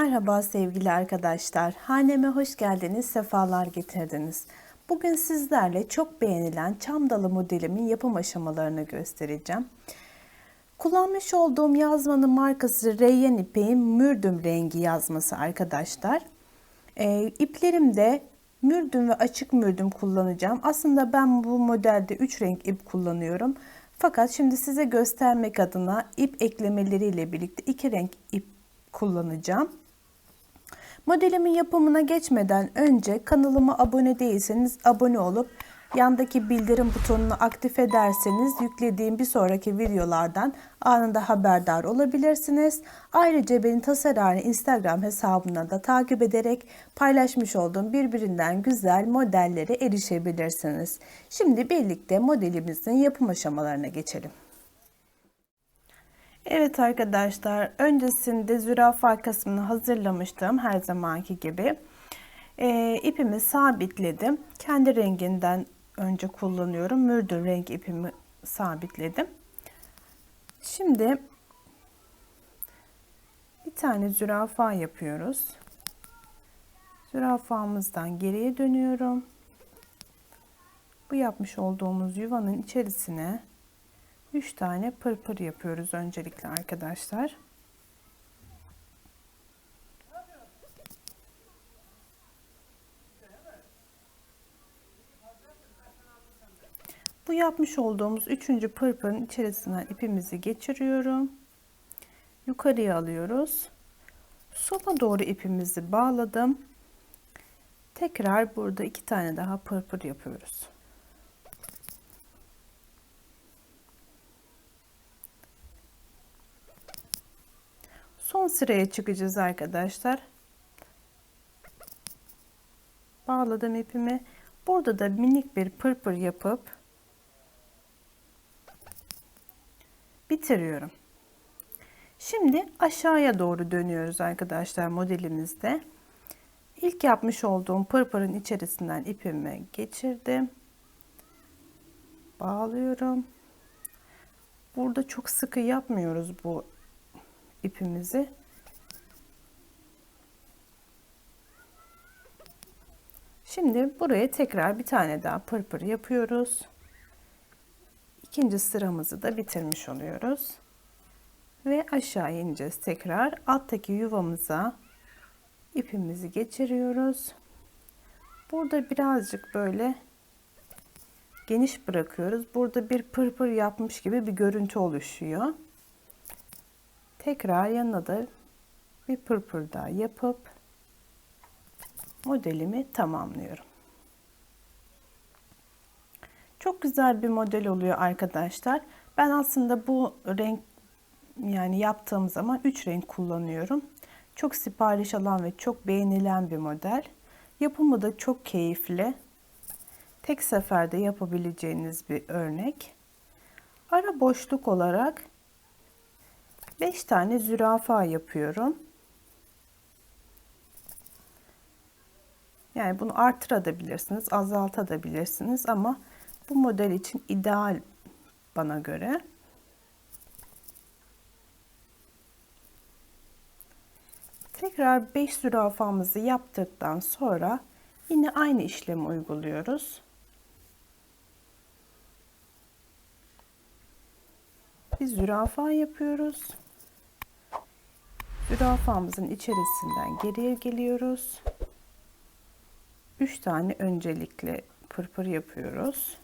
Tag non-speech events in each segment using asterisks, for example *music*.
Merhaba sevgili arkadaşlar. Haneme hoş geldiniz, sefalar getirdiniz. Bugün sizlerle çok beğenilen çam dalı modelimin yapım aşamalarını göstereceğim. Kullanmış olduğum yazmanın markası Reyyan İpek'in mürdüm rengi yazması arkadaşlar. E, iplerimde mürdüm ve açık mürdüm kullanacağım. Aslında ben bu modelde 3 renk ip kullanıyorum. Fakat şimdi size göstermek adına ip eklemeleriyle birlikte iki renk ip kullanacağım. Modelimin yapımına geçmeden önce kanalıma abone değilseniz abone olup yandaki bildirim butonunu aktif ederseniz yüklediğim bir sonraki videolardan anında haberdar olabilirsiniz. Ayrıca beni Tasarani Instagram hesabından da takip ederek paylaşmış olduğum birbirinden güzel modellere erişebilirsiniz. Şimdi birlikte modelimizin yapım aşamalarına geçelim. Evet arkadaşlar öncesinde zürafa kısmını hazırlamıştım her zamanki gibi. E, ipimi sabitledim. Kendi renginden önce kullanıyorum. Mürdür renk ipimi sabitledim. Şimdi bir tane zürafa yapıyoruz. Zürafamızdan geriye dönüyorum. Bu yapmış olduğumuz yuvanın içerisine 3 tane pırpır yapıyoruz öncelikle arkadaşlar. Bu yapmış olduğumuz üçüncü pırpırın içerisinden ipimizi geçiriyorum. Yukarıya alıyoruz. Sola doğru ipimizi bağladım. Tekrar burada iki tane daha pırpır yapıyoruz. Son sıraya çıkacağız arkadaşlar. Bağladım ipimi. Burada da minik bir pırpır yapıp bitiriyorum. Şimdi aşağıya doğru dönüyoruz arkadaşlar modelimizde. İlk yapmış olduğum pırpırın içerisinden ipimi geçirdim. Bağlıyorum. Burada çok sıkı yapmıyoruz bu ipimizi. Şimdi buraya tekrar bir tane daha pırpır yapıyoruz. İkinci sıramızı da bitirmiş oluyoruz. Ve aşağı ineceğiz tekrar. Alttaki yuvamıza ipimizi geçiriyoruz. Burada birazcık böyle geniş bırakıyoruz. Burada bir pırpır yapmış gibi bir görüntü oluşuyor. Tekrar yanına da bir pırpır daha yapıp modelimi tamamlıyorum. Çok güzel bir model oluyor arkadaşlar. Ben aslında bu renk yani yaptığım zaman 3 renk kullanıyorum. Çok sipariş alan ve çok beğenilen bir model. Yapımı da çok keyifli. Tek seferde yapabileceğiniz bir örnek. Ara boşluk olarak 5 tane zürafa yapıyorum. Yani bunu artırabilirsiniz, azaltabilirsiniz ama bu model için ideal bana göre. Tekrar 5 zürafamızı yaptıktan sonra yine aynı işlemi uyguluyoruz. Bir zürafa yapıyoruz. Zürafamızın içerisinden geriye geliyoruz. 3 tane öncelikle pırpır yapıyoruz.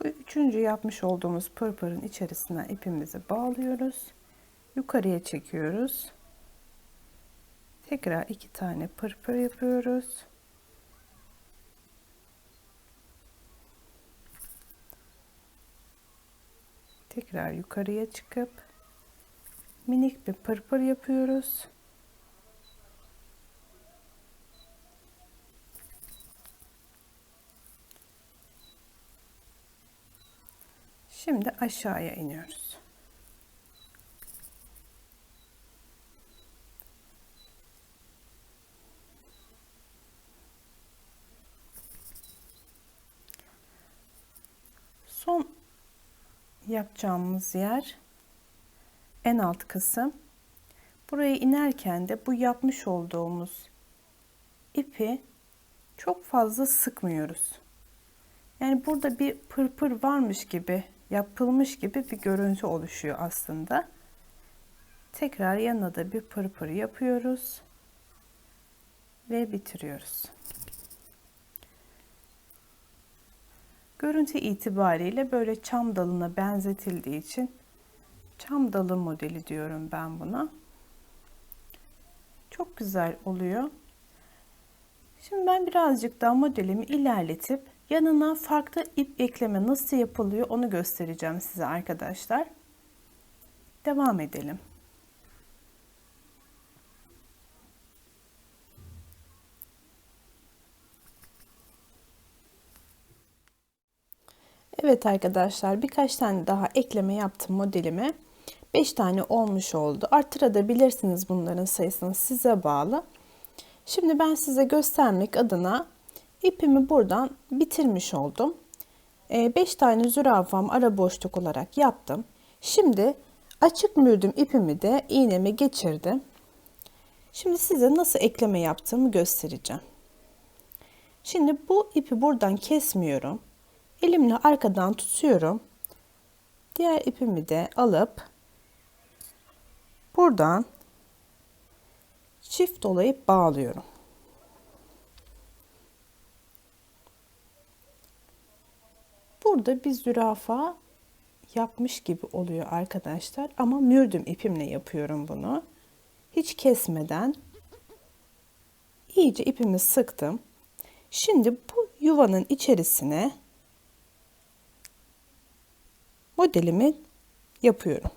Bu üçüncü yapmış olduğumuz pırpırın içerisine ipimizi bağlıyoruz. Yukarıya çekiyoruz. Tekrar iki tane pırpır yapıyoruz. Tekrar yukarıya çıkıp minik bir pırpır yapıyoruz. Şimdi aşağıya iniyoruz. Yapacağımız yer en alt kısım. Buraya inerken de bu yapmış olduğumuz ipi çok fazla sıkmıyoruz. Yani burada bir pırpır varmış gibi, yapılmış gibi bir görüntü oluşuyor aslında. Tekrar yanına da bir pırpır yapıyoruz ve bitiriyoruz. Görüntü itibariyle böyle çam dalına benzetildiği için çam dalı modeli diyorum ben buna. Çok güzel oluyor. Şimdi ben birazcık daha modelimi ilerletip yanına farklı ip ekleme nasıl yapılıyor onu göstereceğim size arkadaşlar. Devam edelim. Evet arkadaşlar birkaç tane daha ekleme yaptım modelime. 5 tane olmuş oldu. Artırabilirsiniz bunların sayısını size bağlı. Şimdi ben size göstermek adına ipimi buradan bitirmiş oldum. 5 ee, tane zürafam ara boşluk olarak yaptım. Şimdi açık mürdüm ipimi de iğneme geçirdim. Şimdi size nasıl ekleme yaptığımı göstereceğim. Şimdi bu ipi buradan kesmiyorum. Elimle arkadan tutuyorum. Diğer ipimi de alıp buradan çift dolayıp bağlıyorum. Burada bir zürafa yapmış gibi oluyor arkadaşlar ama mürdüm ipimle yapıyorum bunu. Hiç kesmeden iyice ipimi sıktım. Şimdi bu yuvanın içerisine modelimi yapıyorum.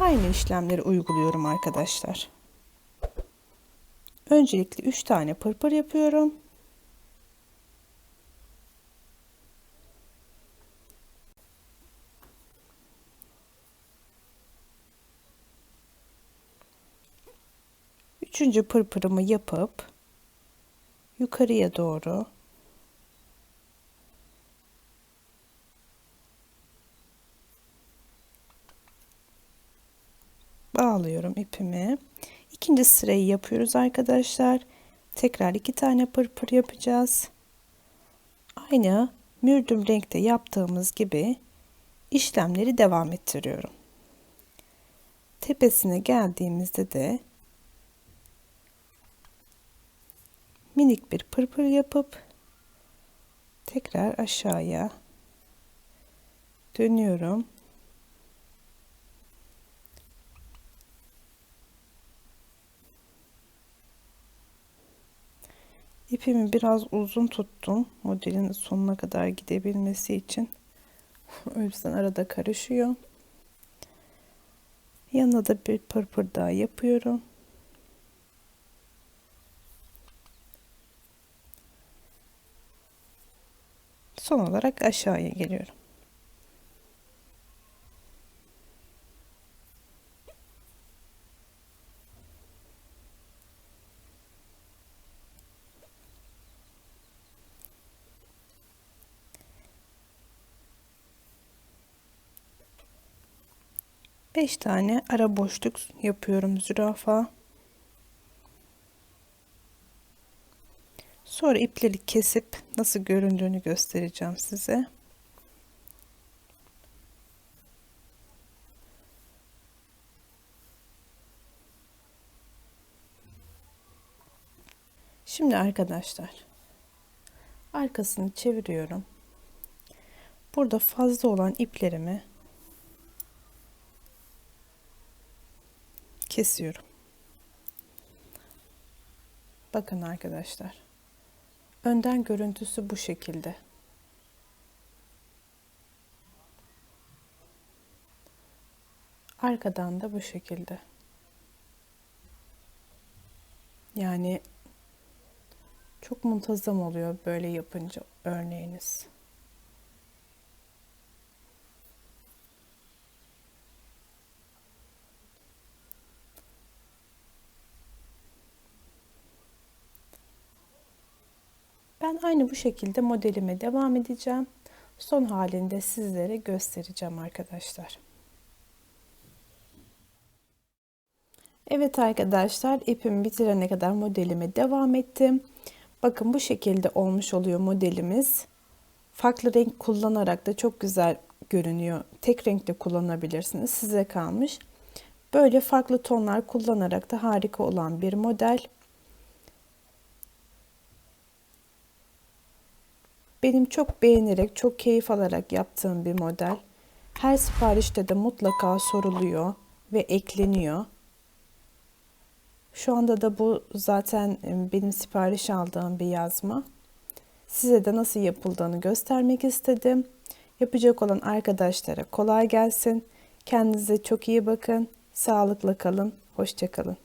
Aynı işlemleri uyguluyorum arkadaşlar. Öncelikle 3 tane pırpır yapıyorum. Üçüncü pırpırımı yapıp yukarıya doğru bağlıyorum ipimi. İkinci sırayı yapıyoruz arkadaşlar. Tekrar iki tane pırpır yapacağız. Aynı mürdüm renkte yaptığımız gibi işlemleri devam ettiriyorum. Tepesine geldiğimizde de minik bir pırpır yapıp tekrar aşağıya dönüyorum. İpimi biraz uzun tuttum. Modelin sonuna kadar gidebilmesi için. *laughs* o yüzden arada karışıyor. Yanına da bir pırpır daha yapıyorum. Son olarak aşağıya geliyorum. 5 tane ara boşluk yapıyorum zürafa. Sonra ipleri kesip nasıl göründüğünü göstereceğim size. Şimdi arkadaşlar arkasını çeviriyorum. Burada fazla olan iplerimi kesiyorum. Bakın arkadaşlar. Önden görüntüsü bu şekilde. Arkadan da bu şekilde. Yani çok muntazam oluyor böyle yapınca örneğiniz. Ben aynı bu şekilde modelime devam edeceğim. son halinde sizlere göstereceğim arkadaşlar. Evet arkadaşlar ipimi bitirene kadar modelime devam ettim. Bakın bu şekilde olmuş oluyor modelimiz. Farklı renk kullanarak da çok güzel görünüyor. Tek renkte kullanabilirsiniz. Size kalmış. Böyle farklı tonlar kullanarak da harika olan bir model. Benim çok beğenerek, çok keyif alarak yaptığım bir model. Her siparişte de mutlaka soruluyor ve ekleniyor. Şu anda da bu zaten benim sipariş aldığım bir yazma. Size de nasıl yapıldığını göstermek istedim. Yapacak olan arkadaşlara kolay gelsin. Kendinize çok iyi bakın. Sağlıkla kalın. Hoşçakalın.